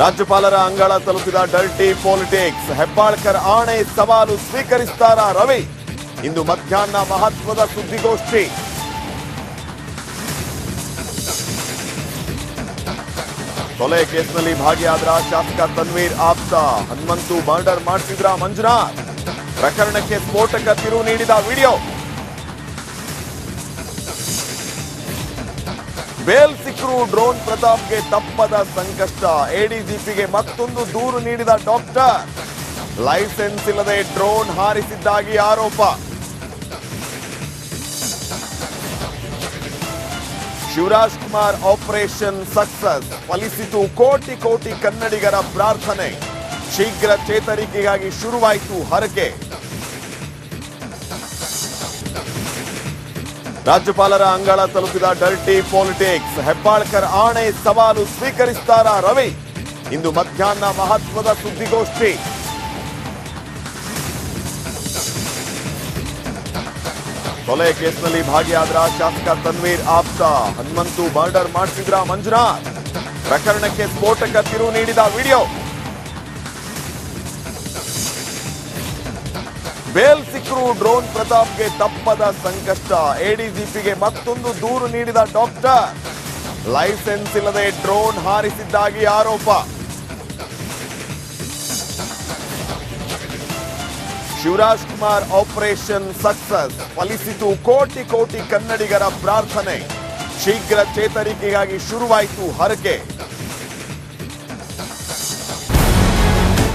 ರಾಜ್ಯಪಾಲರ ಅಂಗಳ ತಲುಪಿದ ಡರ್ಟಿ ಪೊಲಿಟಿಕ್ಸ್, ಹೆಬ್ಬಾಳ್ಕರ್ ಆಣೆ ಸವಾಲು ಸ್ವೀಕರಿಸ್ತಾರ ರವಿ? ಇಂದು ಮಧ್ಯಾಹ್ನ ಮಹತ್ವದ ಸುದ್ದಿಗೋಷ್ಠಿ. ಕೊಲೆ ಕೇಸ್ನಲ್ಲಿ ಭಾಗಿಯಾದ್ರ ಶಾಸಕ ತನ್ವೀರ್ ಆಪ್ತಾ, ಹನುಮಂತು ಮರ್ಡರ್ ಮಾಡ್ತಿದ್ರ ಮಂಜುನಾಥ್? ಪ್ರಕರಣಕ್ಕೆ ಸ್ಫೋಟಕ ತಿರುವು ನೀಡಿದ ವಿಡಿಯೋ. ಬೇಲ್ ಸಿಕ್ಕರು ಡ್ರೋನ್ ಪ್ರತಾಪ್ಗೆ ತಪ್ಪದ ಸಂಕಷ್ಟ. ಎಡಿಜಿಪಿಗೆ ಮತ್ತೊಂದು ದೂರು ನೀಡಿದ ಡಾಕ್ಟರ್. ಲೈಸೆನ್ಸ್ ಇಲ್ಲದೆ ಡ್ರೋನ್ ಹಾರಿಸಿದ್ದಾಗಿ ಆರೋಪ. Shivaraj Kumar operation success. ಫಲಿಸಿತು ಕೋಟಿ ಕೋಟಿ ಕನ್ನಡಿಗರ ಪ್ರಾರ್ಥನೆ. ಶೀಘ್ರ ಚೇತರಿಕೆಗಾಗಿ ಶುರುವಾಯಿತು ಹರಕೆ. ರಾಜ್ಯಪಾಲರ ಅಂಗಳ ತಲುಪಿದ ಡರ್ಟಿ ಪಾಲಿಟಿಕ್ಸ್ ಹೆಬ್ಬಾಳ್ಕರ್ ಆಣೆ ಸವಾಲು ಸ್ವೀಕರಿಸ್ತಾರ ರವಿ. ಇಂದು ಮಧ್ಯಾಹ್ನ ಮಹತ್ವದ ಸುದ್ದಿಗೋಷ್ಠಿ. ಕೊಲೆ ಕೇಸ್ನಲ್ಲಿ ಭಾಗಿಯಾದ್ರ ಶಾಸಕ ತನ್ವೀರ್ ಆಪ್ತ. ಹನುಮಂತು ಬಾರ್ಡರ್ ಮಾಡಿಸಿದ್ರ ಮಂಜುನಾಥ್? ಪ್ರಕರಣಕ್ಕೆ ಸ್ಫೋಟಕ ತಿರುವು ನೀಡಿದ ವಿಡಿಯೋ. ಬೇಲ್ ಸಿಕ್ಕರು ಡ್ರೋನ್ ಪ್ರತಾಪ್ಗೆ ತಪ್ಪದ ಸಂಕಷ್ಟ. ಎಡಿಜಿಪಿಗೆ ಮತ್ತೊಂದು ದೂರು ನೀಡಿದ ಡಾಕ್ಟರ್. ಲೈಸೆನ್ಸ್ ಇಲ್ಲದೆ ಡ್ರೋನ್ ಹಾರಿಸಿದ್ದಾಗಿ ಆರೋಪ. Shivaraj Kumar operation success. ಫಲಿಸಿತು ಕೋಟಿ ಕೋಟಿ ಕನ್ನಡಿಗರ ಪ್ರಾರ್ಥನೆ. ಶೀಘ್ರ ಚೇತರಿಕೆಗಾಗಿ ಶುರುವಾಯಿತು ಹರಕೆ.